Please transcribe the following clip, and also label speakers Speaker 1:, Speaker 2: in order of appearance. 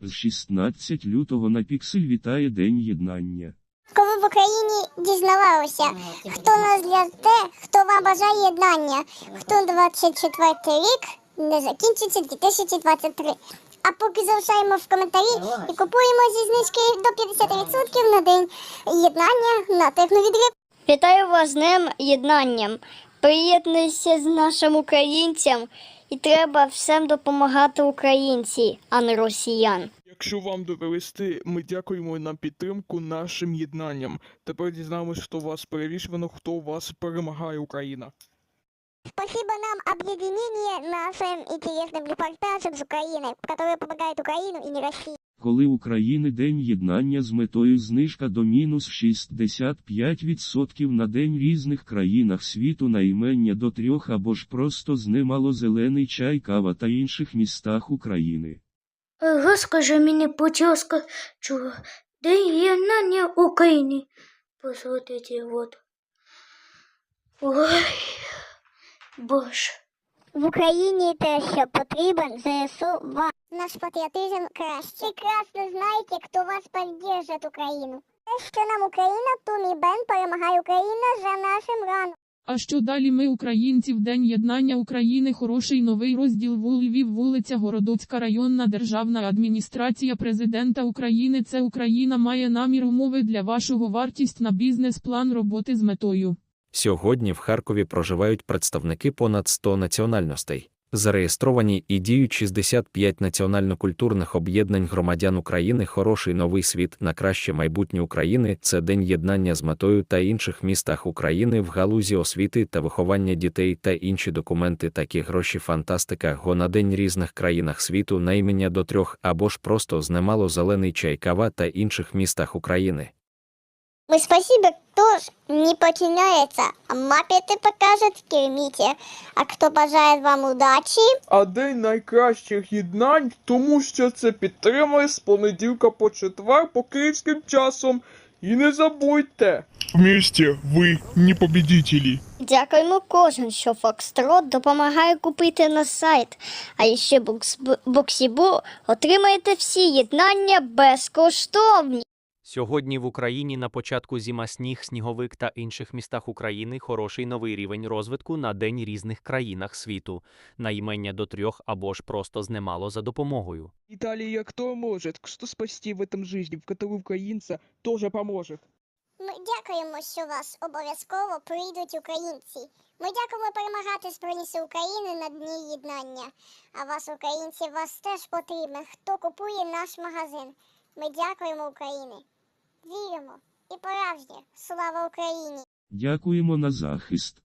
Speaker 1: З 16 лютого на піксель вітає День єднання.
Speaker 2: Коли в Україні дізнавалося, хто нас для те, хто вам бажає єднання, хто 24 рік не закінчиться 2023. А поки залишаємо в коментарі і купуємо зі знижки до 50% на день єднання на техновідріб.
Speaker 3: Вітаю вас з Днем єднанням. Приєднуйся з нашим українцям, і треба всім допомагати українці, а не росіян.
Speaker 4: Якщо вам довести, ми дякуємо на підтримку нашим єднанням. Тепер дізнаємось, хто вас перевішено, хто вас перемагає Україна.
Speaker 2: Спасибо нам объединение нашим интересным репортажем с Украины, который помогает Украину и не России.
Speaker 1: Коли України День єднання з метою знижка до мінус 65% на день в різних країнах світу на імення до трьох або ж просто знімало зелений чай, кава та інших містах України.
Speaker 5: Розкажи мені, будь ласка, чого день єднання України. Посмотрите, вот. Ой, боже.
Speaker 2: В Україні те, що потрібен ЗСУ вам. Наш патріотизм краще. Прекрасно знаєте, хто вас підтримує Україну. Те, що нам Україна, то мій Бен перемагає Україна за нашим раном.
Speaker 6: А що далі ми, українці, в День єднання України, хороший новий розділ в Львів, вулиця Городоцька, районна державна адміністрація президента України. Це Україна має намір умови для вашого вартість на бізнес-план роботи з метою.
Speaker 7: Сьогодні в Харкові проживають представники понад 100 національностей. Зареєстровані і діють 65 національно-культурних об'єднань громадян України. Хороший новий світ на краще майбутнє України. Це день єднання з метою та інших містах України в галузі освіти та виховання дітей та інші документи. Такі гроші фантастика. Го на день різних країнах світу на імення до трьох або ж просто знемало зелений чай, кава та інших містах України.
Speaker 2: Мы спасибо, кто ж не подчиняется, а мапеты покажет в кермите. А кто бажает вам удачи,
Speaker 4: А день найкращих єднань, тому що це підтримує з понеділка по четвер по київським часом. І не забудьте. Вместе ви не победителі.
Speaker 3: Дякуємо кожен, що Фокстрот допомагає купити на сайт. А ще Букс- отримаєте всі єднання безкоштовні.
Speaker 8: Сьогодні в Україні на початку зима сніг, сніговик та інших містах України хороший новий рівень розвитку на день різних країнах світу, на імення до трьох або ж просто знемало за допомогою.
Speaker 4: Италия кто может, что спасти в этом жизни, в которой украинца тоже поможет.
Speaker 2: Ми дякуємо, що вас обов'язково прийдуть українці. Ми дякуємо перемагати Збройні Сили України на дні єднання. А вас, українці, вас теж потрібно. Хто купує наш магазин? Ми дякуємо Україні. Віримо і порожнє. Слава Україні!
Speaker 1: Дякуємо на захист.